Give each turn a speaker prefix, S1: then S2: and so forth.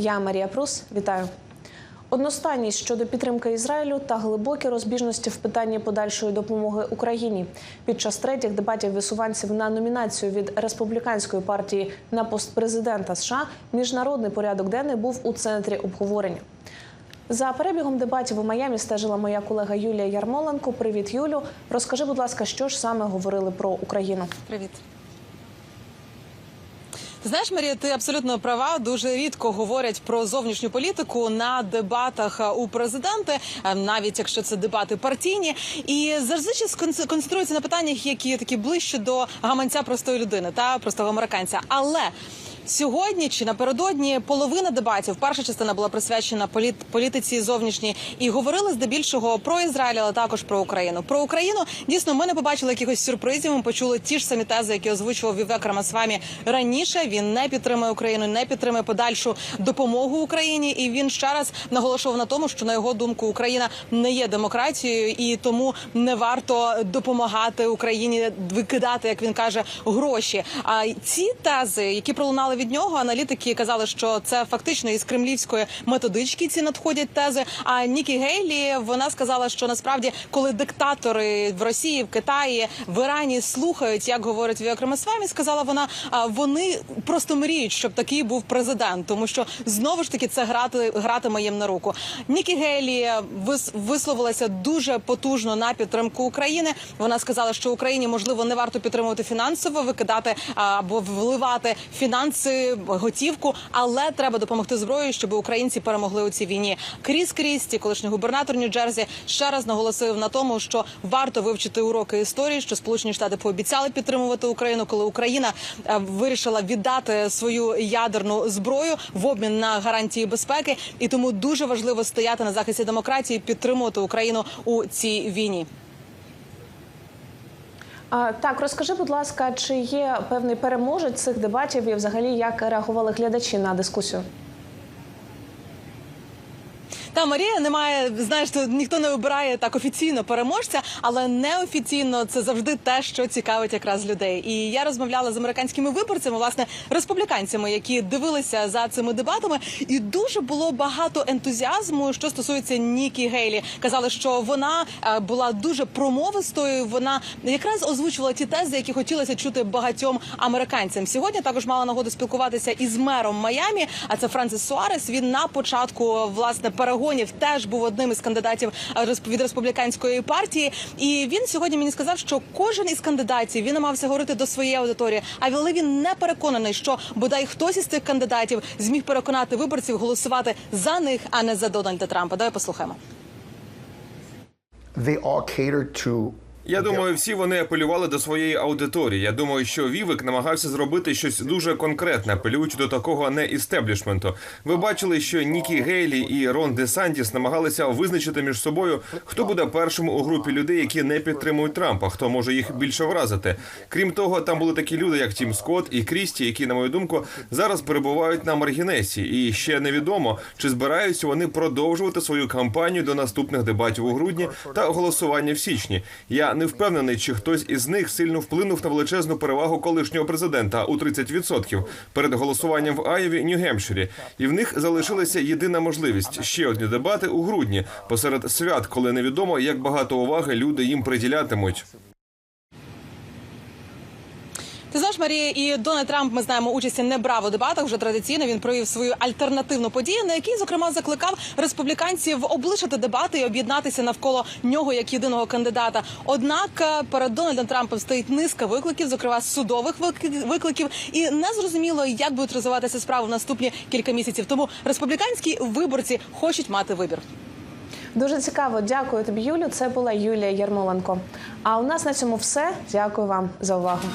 S1: Я Марія Прус. Вітаю. Одностайність щодо підтримки Ізраїлю та глибокі розбіжності в питанні подальшої допомоги Україні під час третіх дебатів висуванців на номінацію від республіканської партії на пост президента США міжнародний порядок денний був у центрі обговорення. За перебігом дебатів у Майамі стежила моя колега Юлія Ярмоленко. Привіт, Юлю. Розкажи, будь ласка, що ж саме говорили про Україну?
S2: Привіт. Знаєш, Марія, ти абсолютно права. Дуже рідко говорять про зовнішню політику на дебатах е, у президенти, е, навіть якщо це дебати партійні, і завжди концентруються на питаннях, які такі ближче до гаманця простої людини та простого американця. Але Сьогодні чи напередодні половина дебатів, перша частина була присвячена політ, політиці зовнішній, і говорили здебільшого про Ізраїль, але також про Україну. Про Україну дійсно ми не побачили якихось сюрпризів. Ми почули ті ж самі тези, які озвучував Вівек Рамасвамі раніше. Він не підтримує Україну, не підтримує подальшу допомогу Україні. І він ще раз наголошував на тому, що на його думку Україна не є демократією, і тому не варто допомагати Україні викидати, як він каже, гроші. А ці тези, які пролунали від нього, аналітики казали, що це фактично із кремлівської методички ці надходять тези. А Нікі Гейлі вона сказала, що насправді, коли диктатори в Росії, в Китаї, в Ірані слухають, як говорить Віок Рамасвамі, сказала вона, вони просто мріють, щоб такий був президент, тому що знову ж таки це грати гратиме їм на руку. Нікі Гейлі вис, висловилася дуже потужно на підтримку України. Вона сказала, що Україні можливо не варто підтримувати фінансово, викидати або вливати фінанси, готівку, але треба допомогти зброєю, щоб українці перемогли у цій війні. Кріс Крісті, колишній губернатор Нью-Джерсі, ще раз наголосив на тому, що варто вивчити уроки історії, що Сполучені Штати пообіцяли підтримувати Україну, коли Україна е, вирішила віддати свою ядерну зброю в обмін на гарантії безпеки, і тому дуже важливо стояти на захисті демократії, підтримувати Україну у цій війні.
S1: Так, розкажи, будь ласка, чи є певний переможець цих дебатів і взагалі як реагували глядачі на дискусію?
S2: Та Марія немає, знаєш, то ніхто не обирає так офіційно переможця, але неофіційно це завжди те, що цікавить якраз людей. І я розмовляла з американськими виборцями, власне, республіканцями, які дивилися за цими дебатами, і дуже було багато ентузіазму, що стосується Нікі Гейлі. Казали, що вона е, була дуже промовистою. Вона якраз озвучувала ті тези, які хотілося чути багатьом американцям. Сьогодні також мала нагоду спілкуватися із мером Майамі. А це Франсис Суарес. Він на початку власне перегонів теж був одним із кандидатів е, від республіканської партії. І він сьогодні мені сказав, що кожен із кандидатів він намагався говорити до своєї аудиторії. А Але він не переконаний, що бодай хтось із цих кандидатів зміг переконати виборців голосувати за них, а не за Дональда Трампа. Давай послухаємо.
S3: they all cater to
S4: Я думаю, всі вони апелювали до своєї аудиторії. Я думаю, що Вівик намагався зробити щось дуже конкретне, апелюючи до такого не істеблішменту. Ви бачили, що Нікі Гейлі і Рон Де Сантіс намагалися визначити між собою, хто буде першим у групі людей, які не підтримують Трампа, хто може їх більше вразити. Крім того, там були такі люди, як Тім Скотт і Крісті, які, на мою думку, зараз перебувають на маргінесі. І ще невідомо, чи збираються вони продовжувати свою кампанію до наступних дебатів у грудні та голосування в січні. Я не впевнений, чи хтось із них сильно вплинув на величезну перевагу колишнього президента у 30% перед голосуванням в Айові, Нью-Гемпширі. І в них залишилася єдина можливість ще одні дебати у грудні посеред свят, коли невідомо, як багато уваги люди їм приділятимуть.
S2: Ти знаєш, Марія, і Дональд Трамп, ми знаємо, участі не брав у дебатах. Вже традиційно він провів свою альтернативну подію, на якій зокрема закликав республіканців облишити дебати і об'єднатися навколо нього як єдиного кандидата. Однак е, перед Дональдом Трампом стоїть низка викликів, зокрема судових викликів, і не зрозуміло, як будуть розвиватися справи в наступні кілька місяців. Тому республіканські виборці хочуть мати вибір.
S1: Дуже цікаво. Дякую тобі, Юлю. Це була Юлія Ярмоленко. А у нас на цьому все. Дякую вам за увагу.